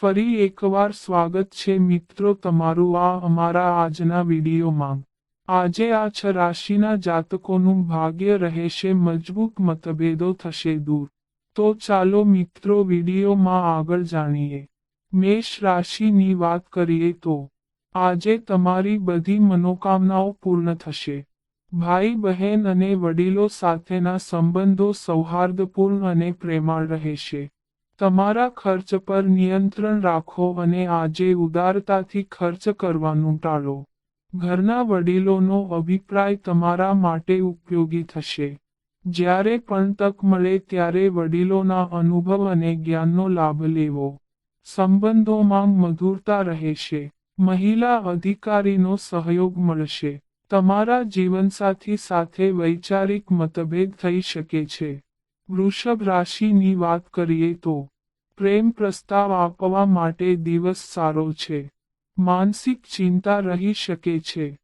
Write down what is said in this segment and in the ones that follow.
ફરી એકવાર સ્વાગત છે મિત્રો તમારું આ અમારા આજના વિડીયોમાં. આજે આ છ રાશિના જાતકોનું ભાગ્ય રહેશે, મજબૂત મતભેદો થશે દૂર. તો ચાલો મિત્રો વિડીયોમાં આગળ જાણીએ. મેષ રાશિની વાત કરીએ તો, આજે તમારી બધી મનોકામનાઓ પૂર્ણ થશે. ભાઈ બહેન અને વડીલો સાથેના સંબંધો સૌહાર્દપૂર્ણ અને પ્રેમાળ રહેશે. તમારા ખર્ચ પર નિયંત્રણ રાખો અને આજે ઉદારતાથી ખર્ચ કરવાનું ટાળો. ઘરના વડીલોનો અભિપ્રાય તમારા માટે ઉપયોગી થશે. જ્યારે પણ તક મળે ત્યારે વડીલોના અનુભવ અને જ્ઞાનનો લાભ લેવો. સંબંધોમાં મધુરતા રહેશે. મહિલા અધિકારીનો સહયોગ મળશે. તમારા જીવનસાથી સાથે વૈચારિક મતભેદ થઈ શકે છે. વૃષભ રાશિની વાત કરીએ તો પ્રેમ પ્રસ્તાવ આપવા માટે દિવસ સારો છે. માનસિક ચિંતા રહી શકે છે.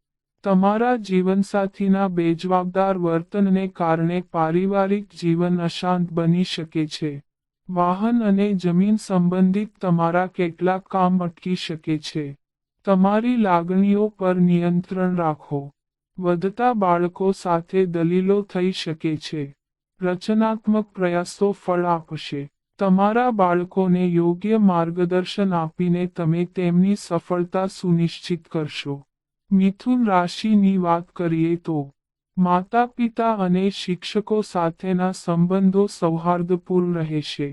તમારા જીવનસાથીના બેજવાબદાર વર્તનને કારણે પારિવારિક જીવન અશાંત બની શકે છે. વાહન અને જમીન સંબંધિત તમારા કેટલાક કામ અટકી શકે છે. તમારી લાગણીઓ પર નિયંત્રણ રાખો. વધતા બાળકો સાથે દલીલો થઈ શકે છે. રચનાત્મક પ્રયાસો ફળ આપશે. તમારા બાળકોને યોગ્ય માર્ગદર્શન આપીને તમે તેમની સફળતા સુનિશ્ચિત કરશો. મિથુન રાશિની વાત કરીએ તો માતા પિતા અને શિક્ષકો સાથેના સંબંધો સૌહાર્દપૂર્ણ રહેશે.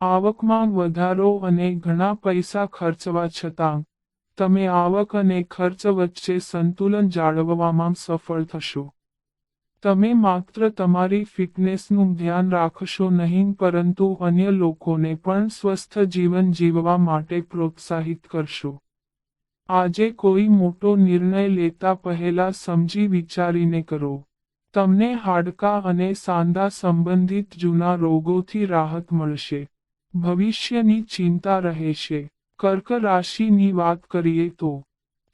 આવકમાં વધારો અને ઘણા પૈસા ખર્ચવા છતાં, તમે આવક અને ખર્ચ વચ્ચે સંતુલન જાળવવામાં સફળ થશો. તમે માત્ર તમારી ફિટનેસનું ધ્યાન રાખશો નહીં, પરંતુ અન્ય લોકોને પણ સ્વસ્થ જીવન જીવવા માટે પ્રોત્સાહિત કરશો. આજે કોઈ મોટો નિર્ણય લેતા પહેલા સમજી વિચારીને કરો. તમને હાડકાં અને સાંધા સંબંધિત જૂના રોગોથી રાહત મળશે. ભવિષ્યની ચિંતા રહેશે. કર્ક રાશિની વાત કરીએ તો,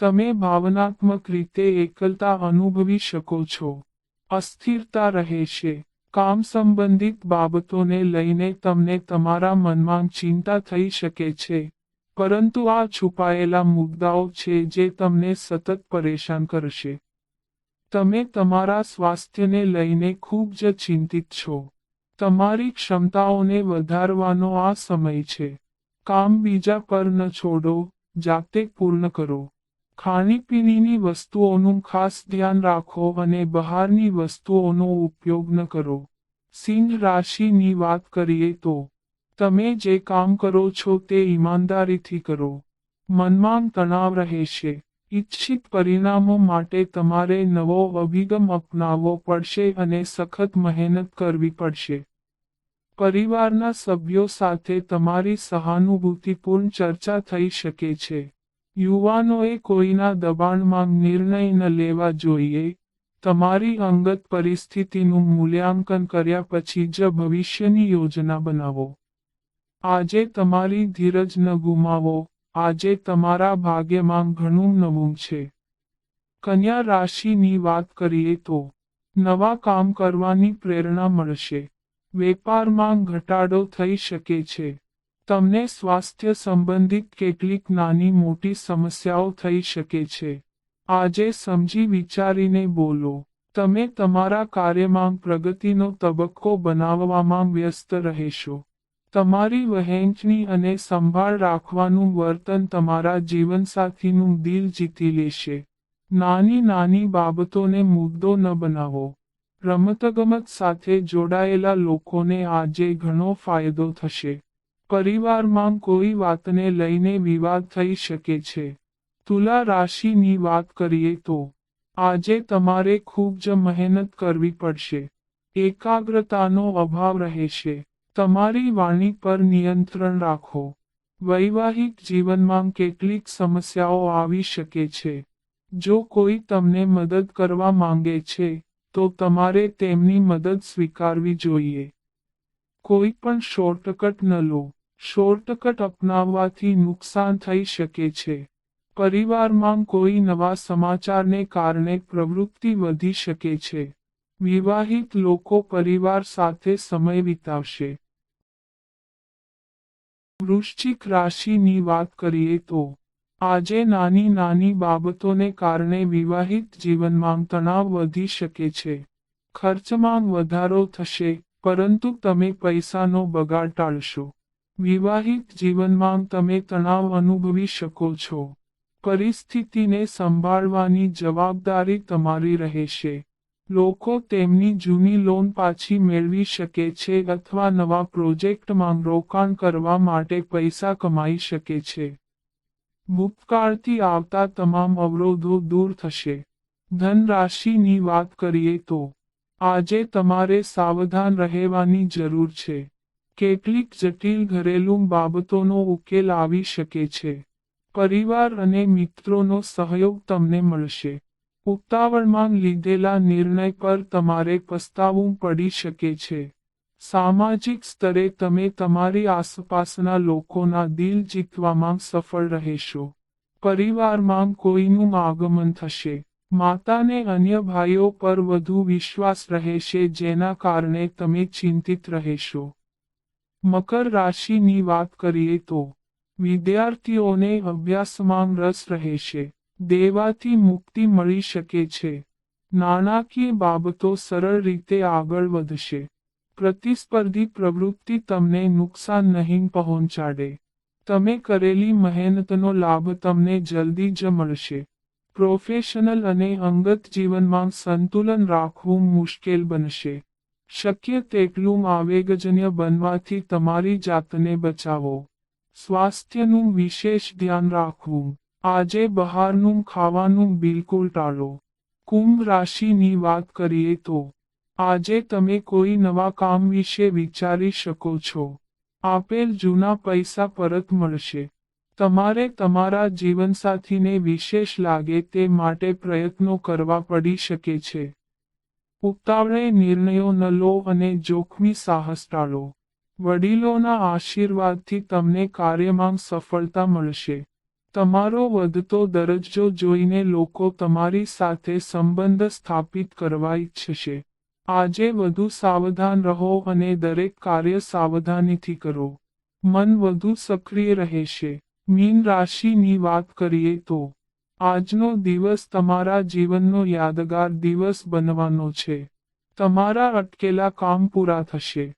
તમે ભાવનાત્મક રીતે એકલતા અનુભવી શકો છો. અસ્થિરતા રહેશે કામ સંબંધિત બાબતોને લઈને તમને તમારા મનમાં ચિંતા થઈ શકે છે. પરંતુ આ છુપાયેલા મુદ્દાઓ છે જે તમને સતત પરેશાન કરશે. તમે તમારા સ્વાસ્થ્યને લઈને ખૂબ જ ચિંતિત છો. તમારી ક્ષમતાઓને વધારવાનો આ સમય છે. કામ બીજા પર ન છોડો, જાતે પૂર્ણ કરો. ખાણીપીણીની વસ્તુઓનું ખાસ ધ્યાન રાખો અને બહારની વસ્તુઓનો ઉપયોગ ન કરો. સિંહ રાશિની વાત કરીએ તો, તમે જે કામ કરો છો તે ઈમાનદારીથી કરો. મનમાં તણાવ રહેશે ઇચ્છિત પરિણામો માટે તમારે નવો અભિગમ અપનાવવો પડશે અને સખત મહેનત કરવી પડશે. પરિવારના સભ્યો સાથે તમારી સહાનુભૂતિપૂર્ણ ચર્ચા થઈ શકે છે. યુવાનોએ કોઈના દબાણમાં નિર્ણય ન લેવા જોઈએ. તમારી અંગત પરિસ્થિતિનું મૂલ્યાંકન કર્યા પછી જ ભવિષ્યની યોજના બનાવો. આજે તમારી ધીરજ ન ગુમાવો. આજે તમારા ભાગ્યમાં ઘણું નવું છે. કન્યા રાશિની વાત કરીએ તો, નવા કામ કરવાની પ્રેરણા મળશે. વેપારમાં ઘટાડો થઈ શકે છે. તમને સ્વાસ્થ્ય સંબંધિત કેટલીક નાની મોટી સમસ્યાઓ થઈ શકે છે. આજે સમજી વિચારીને બોલો, તમે તમારા કાર્યમાં પ્રગતિનો તબક્કો બનાવવામાં વ્યસ્ત રહેશો. તમારી વહેંચણી અને સંભાળ રાખવાનું વર્તન તમારા જીવનસાથીનું દિલ જીતી લેશે. નાની નાની બાબતોને મુદ્દો ન બનાવો. રમતગમત સાથે જોડાયેલા લોકોને આજે ઘણો ફાયદો થશે. પરિવારમાં કોઈ વાતને લઈને વિવાદ થઈ શકે છે. તુલા રાશિની વાત કરીએ તો, આજે તમારે ખૂબ જ મહેનત કરવી પડશે. એકાગ્રતાનો અભાવ રહેશે. તમારી વાણી પર નિયંત્રણ રાખો. વૈવાહિક જીવનમાં કેટલીક સમસ્યાઓ આવી શકે છે. જો કોઈ તમને મદદ કરવા માંગે છે, તો તમારે તેમની મદદ સ્વીકારવી જોઈએ. કોઈ પણ શોર્ટકટ ન લો. શોર્ટકટ અપનાવવાથી નુકસાન થઈ શકે છે. પરિવારમાં કોઈ નવા સમાચારને કારણે પ્રવૃત્તિ વધી શકે છે. વિવાહિત લોકો પરિવાર સાથે સમય વિતાવશે. વૃશ્ચિક રાશિની વાત કરીએ તો, આજે નાની નાની બાબતોને કારણે વિવાહિત જીવનમાં તણાવ વધી શકે છે. ખર્ચમાં વધારો થશે, પરંતુ તમે પૈસાનો બગાડ ટાળશો. વિવાહિત જીવનમાં તમે તણાવ અનુભવી શકો છો. પરિસ્થિતિને સંભાળવાની જવાબદારી તમારી રહેશે. લોકો તેમની જૂની લોન પાછી મેળવી શકે છે અથવા નવા પ્રોજેક્ટમાં રોકાણ કરવા માટે પૈસા કમાઈ શકે છે. ભૂતકાળથી આવતા તમામ અવરોધો દૂર થશે. ધનરાશિની વાત કરીએ તો, આજે તમારે સાવધાન રહેવાની જરૂર છે. કેટલીક જટિલ ઘરેલું બાબતોનો ઉકેલ આવી શકે છે. પરિવાર અને મિત્રોનો સહયોગ તમને મળશે. ઉતાવળમાં લીધેલા નિર્ણય પર તમારે પસ્તાવું પડી શકે છે. સામાજિક સ્તરે તમે તમારી આસપાસના લોકોના દિલ જીતવામાં સફળ રહેશો. પરિવારમાં કોઈનું આગમન થશે. માતાને અન્ય ભાઈઓ પર વધુ વિશ્વાસ રહેશે જેના કારણે તમે ચિંતિત રહેશો. મકર રાશિની વાત કરીએ તો, વિદ્યાર્થીઓને અભ્યાસમાં રસ રહેશે, દેવાથી મુક્તિ મળી શકે છે. નાણાકીય બાબતો સરળ રીતે આગળ વધશે. પ્રતિસ્પર્ધી પ્રવૃત્તિ તમને નુકસાન નહીં પહોંચાડે. તમે કરેલી મહેનતનો લાભ તમને જલ્દી જ મળશે. પ્રોફેશનલ અને અંગત જીવનમાં સંતુલન રાખવું મુશ્કેલ બનશે. શક્ય તેટલું આવેગજન્ય બનવાથી તમારી જાતને બચાવો. સ્વાસ્થ્યનું વિશેષ ધ્યાન રાખવું. આજે બહારનું ખાવાનું બિલકુલ ટાળો. કુંભ રાશિની વાત કરીએ તો, આજે તમે કોઈ નવા કામ વિશે વિચારી શકો છો. આપેલ જૂના પૈસા પરત મળશે. તમારે તમારા જીવનસાથીને વિશેષ લાગે તે માટે પ્રયત્નો કરવા પડી શકે છે. ઉતાવળે નિર્ણયો ન લો અને જોખમી સાહસ ટાળો. વડીલોના આશીર્વાદથી તમને કાર્યમાં સફળતા મળશે. તમારો વધતો દરજ્જો જોઈને લોકો તમારી સાથે સંબંધ સ્થાપિત કરવા ઈચ્છશે. આજે વધુ સાવધાન રહો અને દરેક કાર્ય સાવધાનીથી કરો. મન વધુ સક્રિય રહેશે. મીન રાશિની વાત કરીએ તો આજનો દિવસ તમારા જીવનનો યાદગાર દિવસ બનવાનો છે. તમારા અટકેલા કામ પૂરા થશે.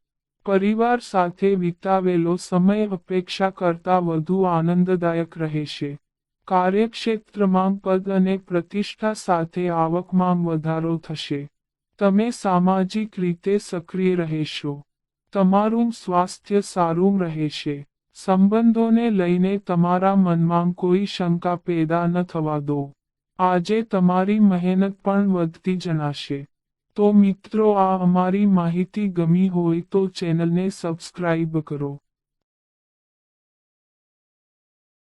પરિવાર સાથે વિતાવેલો સમય અપેક્ષા કરતાં વધુ આનંદદાયક રહેશે. કાર્યક્ષેત્રમાં પદ અને પ્રતિષ્ઠા સાથે આવકમાં વધારો થશે. તમે સામાજિક રીતે સક્રિય રહેશો. તમારું સ્વાસ્થ્ય સારું રહેશે. સંબંધોને લઈને તમારા મનમાં કોઈ શંકા પેદા ન થવા દો. આજે તમારી મહેનત પણ વધતી જણાશે. તો મિત્રો, આ અમારી માહિતી ગમી હોય તો ચેનલને સબસ્ક્રાઇબ કરો.